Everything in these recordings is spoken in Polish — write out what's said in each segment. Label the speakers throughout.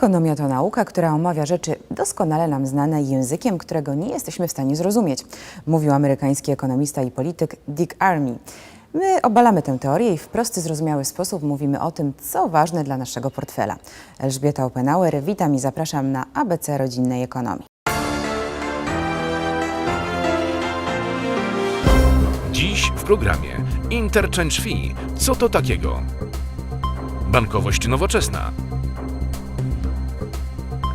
Speaker 1: Ekonomia to nauka, która omawia rzeczy doskonale nam znane językiem, którego nie jesteśmy w stanie zrozumieć, mówił amerykański ekonomista i polityk Dick Armey. My obalamy tę teorię i w prosty, zrozumiały sposób mówimy o tym, co ważne dla naszego portfela. Elżbieta Oppenauer, witam i zapraszam na ABC Rodzinnej Ekonomii.
Speaker 2: Dziś w programie Interchange Fee. Co to takiego? Bankowość nowoczesna.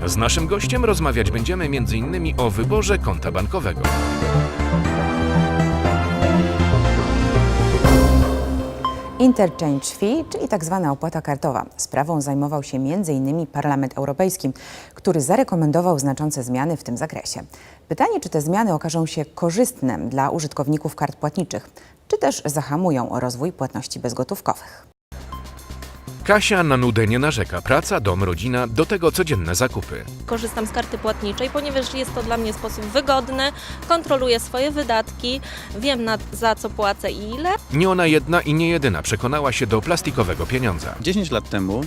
Speaker 2: Z naszym gościem rozmawiać będziemy m.in. o wyborze konta bankowego.
Speaker 1: Interchange fee, czyli tak zwana opłata kartowa. Sprawą zajmował się m.in. Parlament Europejski, który zarekomendował znaczące zmiany w tym zakresie. Pytanie, czy te zmiany okażą się korzystne dla użytkowników kart płatniczych, czy też zahamują rozwój płatności bezgotówkowych.
Speaker 2: Kasia na nudę nie narzeka. Praca, dom, rodzina, do tego codzienne zakupy.
Speaker 3: korzystam z karty płatniczej, ponieważ jest to dla mnie sposób wygodny, kontroluję swoje wydatki, wiem na, za co płacę i ile.
Speaker 2: Nie ona jedna i nie jedyna przekonała się do plastikowego pieniądza.
Speaker 4: 10 lat temu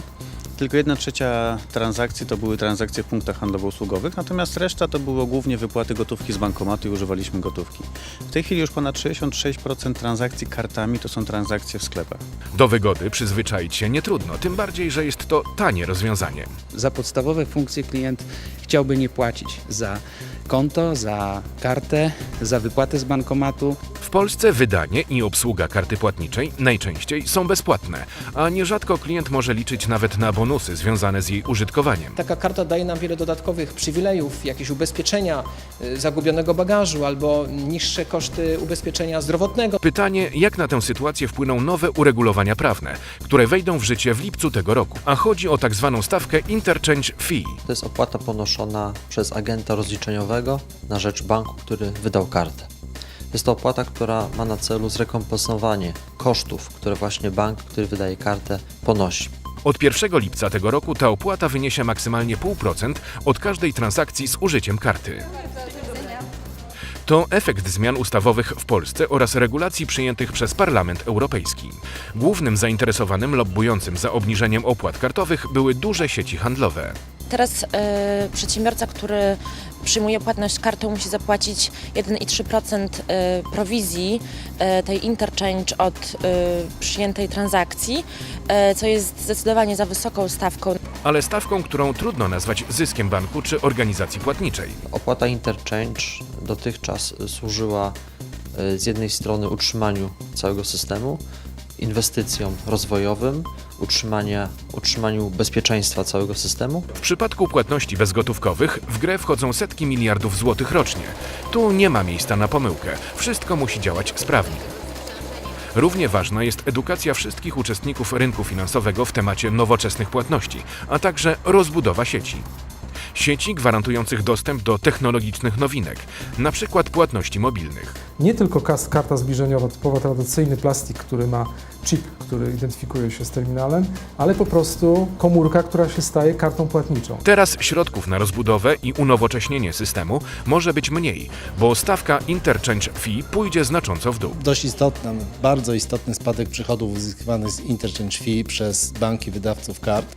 Speaker 4: tylko 1 trzecia transakcji to były transakcje w punktach handlowo-usługowych, natomiast reszta to było głównie wypłaty gotówki z bankomatu i używaliśmy gotówki. W tej chwili już ponad 66% transakcji kartami to są transakcje w sklepach.
Speaker 2: Do wygody przyzwyczaić się nie trudno, tym bardziej, że jest to tanie rozwiązanie.
Speaker 5: Za podstawowe funkcje klient chciałby nie płacić za konto, za kartę, za wypłatę z bankomatu.
Speaker 2: W Polsce wydanie i obsługa karty płatniczej najczęściej są bezpłatne, a nierzadko klient może liczyć nawet na bonusy związane z jej użytkowaniem.
Speaker 6: Taka karta daje nam wiele dodatkowych przywilejów, jakieś ubezpieczenia y, zagubionego bagażu albo niższe koszty ubezpieczenia zdrowotnego.
Speaker 2: Pytanie, jak na tę sytuację wpłyną nowe uregulowania prawne, które wejdą w życie w lipcu tego roku. A chodzi o tak zwaną stawkę interchange fee.
Speaker 7: To jest opłata ponoszona przez agenta rozliczeniowego na rzecz banku, który wydał kartę. Jest to opłata, która ma na celu zrekompensowanie kosztów, które właśnie bank, który wydaje kartę, ponosi.
Speaker 2: Od 1 lipca tego roku ta opłata wyniesie maksymalnie 0,5% od każdej transakcji z użyciem karty. To efekt zmian ustawowych w Polsce oraz regulacji przyjętych przez Parlament Europejski. Głównym zainteresowanym lobbującym za obniżeniem opłat kartowych były duże sieci handlowe.
Speaker 8: Teraz e, przedsiębiorca, który przyjmuje płatność kartą, musi zapłacić 1,3% e, prowizji e, tej interchange od przyjętej transakcji, co jest zdecydowanie za wysoką stawką.
Speaker 2: ale stawką, którą trudno nazwać zyskiem banku czy organizacji płatniczej.
Speaker 7: Opłata interchange dotychczas służyła z jednej strony utrzymaniu całego systemu, inwestycjom rozwojowym, utrzymania, utrzymaniu bezpieczeństwa całego systemu,
Speaker 2: W przypadku płatności bezgotówkowych w grę wchodzą setki miliardów złotych rocznie. Tu nie ma miejsca na pomyłkę. Wszystko musi działać sprawnie. Równie ważna jest edukacja wszystkich uczestników rynku finansowego w temacie nowoczesnych płatności, a także rozbudowa sieci. Sieci gwarantujących dostęp do technologicznych nowinek, na przykład płatności mobilnych.
Speaker 9: nie tylko kas- karta zbliżeniowa, typowo tradycyjny plastik, który ma chip, który identyfikuje się z terminalem, ale po prostu komórka, która się staje kartą płatniczą.
Speaker 2: Teraz środków na rozbudowę i unowocześnienie systemu może być mniej, bo stawka interchange fee pójdzie znacząco w dół.
Speaker 10: dość istotny, bardzo istotny spadek przychodów uzyskiwanych z interchange fee przez banki wydawców kart.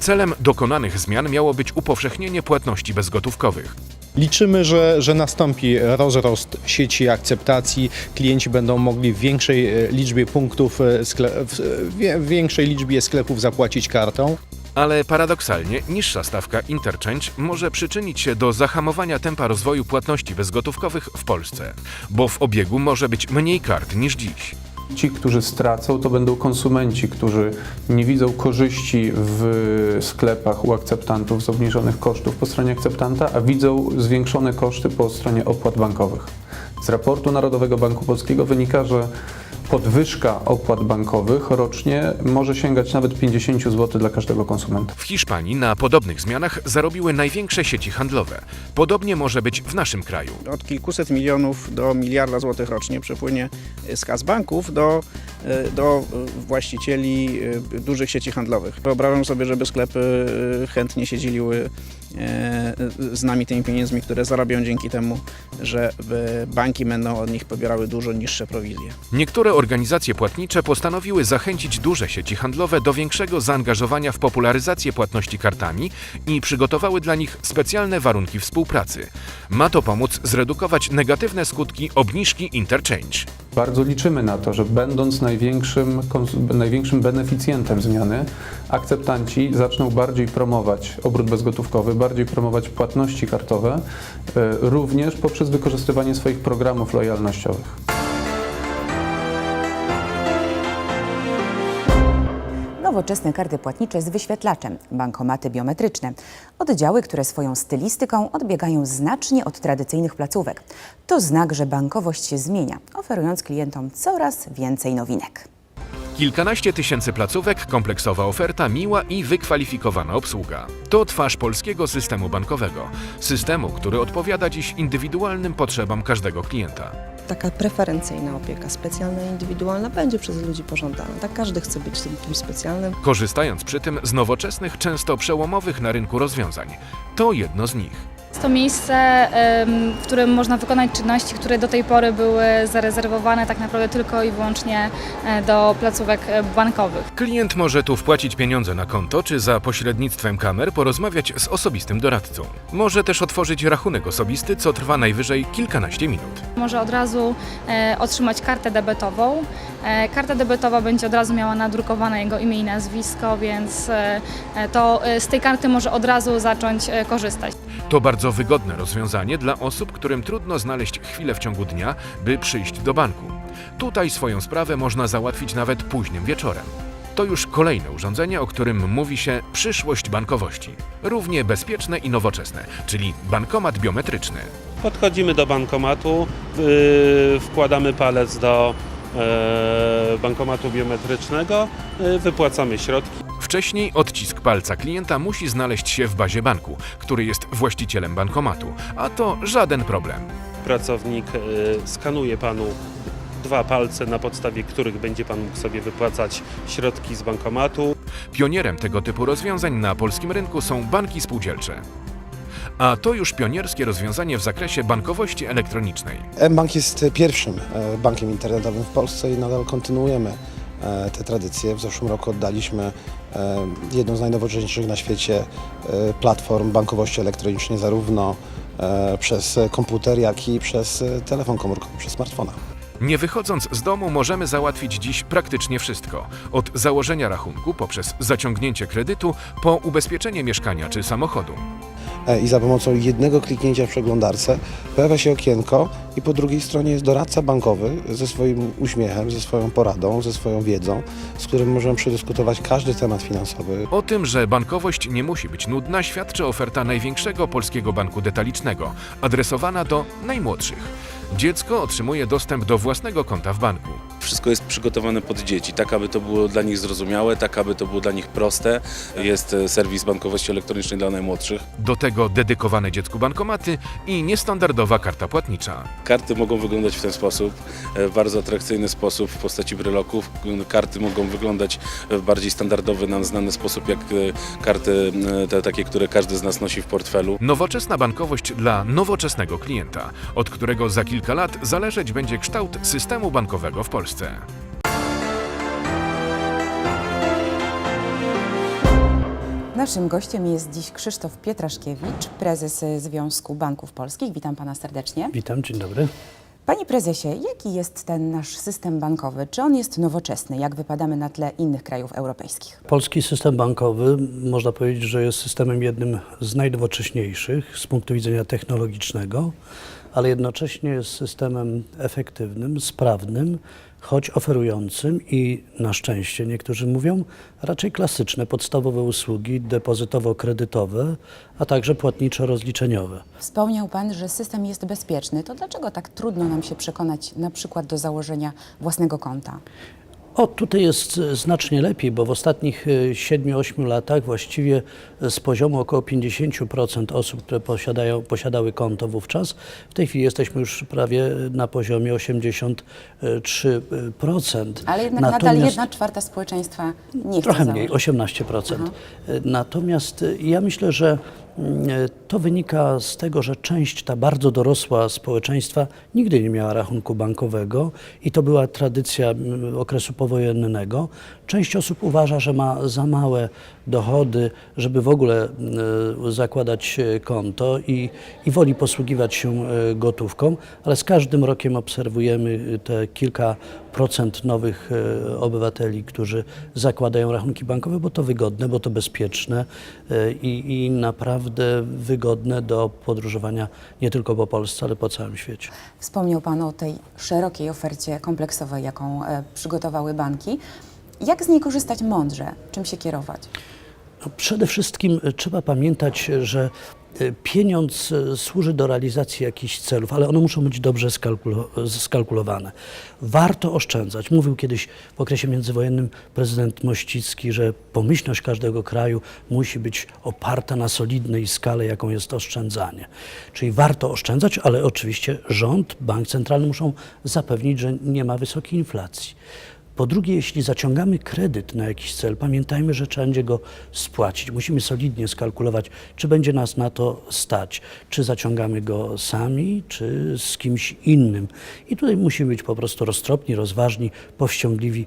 Speaker 2: Celem dokonanych zmian miało być upowszechnienie płatności bezgotówkowych.
Speaker 11: Liczymy, że, że nastąpi rozrost sieci akceptacji. Klienci będą mogli w większej e, liczbie punktów, e, w większej liczbie sklepów zapłacić kartą.
Speaker 2: Ale paradoksalnie niższa stawka interchange może przyczynić się do zahamowania tempa rozwoju płatności bezgotówkowych w Polsce, bo w obiegu może być mniej kart niż dziś.
Speaker 12: Ci, którzy stracą, to będą konsumenci, którzy nie widzą korzyści w sklepach u akceptantów z obniżonych kosztów po stronie akceptanta, a widzą zwiększone koszty po stronie opłat bankowych. Z raportu Narodowego Banku Polskiego wynika, że podwyżka opłat bankowych rocznie może sięgać nawet 50 zł dla każdego konsumenta.
Speaker 2: W Hiszpanii na podobnych zmianach zarobiły największe sieci handlowe. Podobnie może być w naszym kraju.
Speaker 13: Od kilkuset milionów do miliarda złotych rocznie przepłynie z kas banków do, e, do właścicieli e, dużych sieci handlowych. Wyobrażam sobie, żeby sklepy e, chętnie się dzieliły e, z nami tymi pieniędzmi, które zarabią dzięki temu, że e, banki będą od nich pobierały dużo niższe prowizje.
Speaker 2: Niektóre organizacje płatnicze postanowiły zachęcić duże sieci handlowe do większego zaangażowania w popularyzację płatności kartami i przygotowały dla nich specjalne warunki współpracy. Ma to pomóc zredukować negatywne skutki obniżki interchange.
Speaker 12: Bardzo liczymy na to, że będąc największym, największym beneficjentem zmiany, akceptanci zaczną bardziej promować obrót bezgotówkowy, bardziej promować płatności kartowe, e, również poprzez wykorzystywanie swoich programów lojalnościowych.
Speaker 1: Nowoczesne karty płatnicze z wyświetlaczem, bankomaty biometryczne, oddziały, które swoją stylistyką odbiegają znacznie od tradycyjnych placówek. To znak, że bankowość się zmienia, oferując klientom coraz więcej nowinek.
Speaker 2: Kilkanaście tysięcy placówek, kompleksowa oferta, miła i wykwalifikowana obsługa. To twarz polskiego systemu bankowego. Systemu, który odpowiada dziś indywidualnym potrzebom każdego klienta.
Speaker 14: Taka preferencyjna opieka specjalna indywidualna będzie przez ludzi pożądana. Tak każdy chce być tym kimś specjalnym.
Speaker 2: Korzystając przy tym z nowoczesnych, często przełomowych na rynku rozwiązań. To jedno z nich.
Speaker 15: Jest to miejsce, w którym można wykonać czynności, które do tej pory były zarezerwowane tak naprawdę tylko i wyłącznie e, do placówek e, bankowych.
Speaker 2: Klient może tu wpłacić pieniądze na konto, czy za pośrednictwem kamer porozmawiać z osobistym doradcą. Może też otworzyć rachunek osobisty, co trwa najwyżej kilkanaście minut.
Speaker 15: Może od razu e, otrzymać kartę debetową. Karta debetowa będzie od razu miała nadrukowane jego imię i nazwisko, więc to z tej karty może od razu zacząć korzystać.
Speaker 2: To bardzo wygodne rozwiązanie dla osób, którym trudno znaleźć chwilę w ciągu dnia, by przyjść do banku. Tutaj swoją sprawę można załatwić nawet późnym wieczorem. To już kolejne urządzenie, o którym mówi się przyszłość bankowości. Równie bezpieczne i nowoczesne, czyli bankomat biometryczny.
Speaker 16: Podchodzimy do bankomatu, yy, wkładamy palec do e, bankomatu biometrycznego, yy, wypłacamy środki.
Speaker 2: Wcześniej odcisk palca klienta musi znaleźć się w bazie banku, który jest właścicielem bankomatu, a to żaden problem.
Speaker 16: Pracownik yy, skanuje panu dwa palce, na podstawie których będzie pan mógł sobie wypłacać środki z bankomatu.
Speaker 2: Pionierem tego typu rozwiązań na polskim rynku są banki spółdzielcze. A to już pionierskie rozwiązanie w zakresie bankowości elektronicznej.
Speaker 17: mBank jest pierwszym e, bankiem internetowym w Polsce i nadal kontynuujemy e, te tradycje. W zeszłym roku oddaliśmy e, jedną z najnowocześniejszych na świecie e, platform bankowości elektronicznej zarówno e, przez komputer, jak i przez e, telefon komórkowy, przez smartfona.
Speaker 2: Nie wychodząc z domu możemy załatwić dziś praktycznie wszystko. Od założenia rachunku poprzez zaciągnięcie kredytu po ubezpieczenie mieszkania czy samochodu.
Speaker 17: E, I za pomocą jednego kliknięcia w przeglądarce pojawia się okienko i po drugiej stronie jest doradca bankowy ze swoim uśmiechem, ze swoją poradą, ze swoją wiedzą, z którym możemy przedyskutować każdy temat finansowy.
Speaker 2: O tym, że bankowość nie musi być nudna, świadczy oferta największego polskiego banku detalicznego, adresowana do najmłodszych. Dziecko otrzymuje dostęp do własnego konta w banku.
Speaker 18: Wszystko jest przygotowane pod dzieci, tak aby to było dla nich zrozumiałe, tak aby to było dla nich proste. Jest e, serwis bankowości elektronicznej dla najmłodszych.
Speaker 2: Do tego dedykowane dziecku bankomaty i niestandardowa karta płatnicza.
Speaker 18: Karty mogą wyglądać w ten sposób, e, w bardzo atrakcyjny sposób w postaci bryloków. Karty mogą wyglądać w bardziej standardowy, nam znany sposób, jak e, karty te takie, które każdy z nas nosi w portfelu.
Speaker 2: Nowoczesna bankowość dla nowoczesnego klienta, od którego za kilka lat zależeć będzie kształt systemu bankowego w Polsce.
Speaker 1: Naszym gościem jest dziś Krzysztof Pietraszkiewicz, prezes Związku Banków Polskich. Witam pana serdecznie.
Speaker 19: Witam, dzień dobry.
Speaker 1: Panie prezesie, jaki jest ten nasz system bankowy? Czy on jest nowoczesny? Jak wypadamy na tle innych krajów europejskich?
Speaker 19: Polski system bankowy można powiedzieć, że jest systemem jednym z najnowocześniejszych z punktu widzenia technologicznego, ale jednocześnie jest systemem efektywnym, sprawnym, choć oferującym i na szczęście niektórzy mówią raczej klasyczne podstawowe usługi depozytowo-kredytowe, a także płatniczo-rozliczeniowe.
Speaker 1: Wspomniał pan, że system jest bezpieczny. To dlaczego tak trudno nam się przekonać na przykład do założenia własnego konta?
Speaker 19: O, tutaj jest e, znacznie lepiej, bo w ostatnich e, 7-8 latach właściwie e, z poziomu około 50% osób, które posiadają, posiadały konto wówczas, w tej chwili jesteśmy już prawie na poziomie 83%.
Speaker 1: Ale jednak nadal
Speaker 19: Natomiast-
Speaker 1: jedna czwarta społeczeństwa nie chce
Speaker 19: Trochę mniej, 18%.
Speaker 1: Aha.
Speaker 19: E, Natomiast e, ja myślę, że To wynika z tego, że część ta bardzo dorosła społeczeństwa nigdy nie miała rachunku bankowego i to była tradycja mm, okresu powojennego. Część osób uważa, że ma za małe dochody, żeby w ogóle mm, zakładać e, konto i, i woli posługiwać się e, gotówką, ale z każdym rokiem obserwujemy e, te kilka procent nowych e, obywateli, którzy zakładają rachunki bankowe, bo to wygodne, bo to bezpieczne e, i, i naprawdę wygodne do podróżowania nie tylko po Polsce, ale po całym świecie.
Speaker 1: Wspomniał Pan o tej szerokiej ofercie kompleksowej, jaką e, przygotowały banki. Jak z niej korzystać mądrze? Czym się kierować?
Speaker 19: Przede wszystkim e, trzeba pamiętać, że e, pieniądz e, służy do realizacji jakichś celów, ale one muszą być dobrze skalkulo- skalkulowane. Warto oszczędzać. Mówił kiedyś w okresie międzywojennym prezydent Mościcki, że pomyślność każdego kraju musi być oparta na solidnej skale, jaką jest oszczędzanie. Czyli warto oszczędzać, ale oczywiście rząd, bank centralny muszą zapewnić, że nie ma wysokiej inflacji. Po drugie, jeśli zaciągamy kredyt na jakiś cel, pamiętajmy, że trzeba będzie go spłacić. Musimy solidnie skalkulować, czy będzie nas na to stać, czy zaciągamy go sami, czy z kimś innym. I tutaj musimy być po prostu roztropni, rozważni, powściągliwi.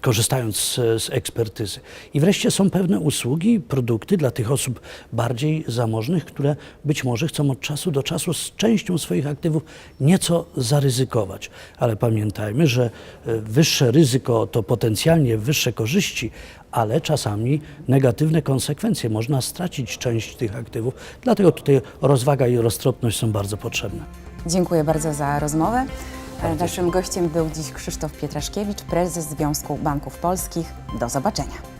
Speaker 19: Korzystając z, z ekspertyzy. I wreszcie są pewne usługi, produkty dla tych osób bardziej zamożnych, które być może chcą od czasu do czasu z częścią swoich aktywów nieco zaryzykować. Ale pamiętajmy, że e, wyższe ryzyko to potencjalnie wyższe korzyści, ale czasami negatywne konsekwencje. Można stracić część tych aktywów. Dlatego tutaj rozwaga i roztropność są bardzo potrzebne.
Speaker 1: Dziękuję bardzo za rozmowę. E, Naszym gościem był dziś Krzysztof Pietraszkiewicz, prezes Związku Banków Polskich. Do zobaczenia.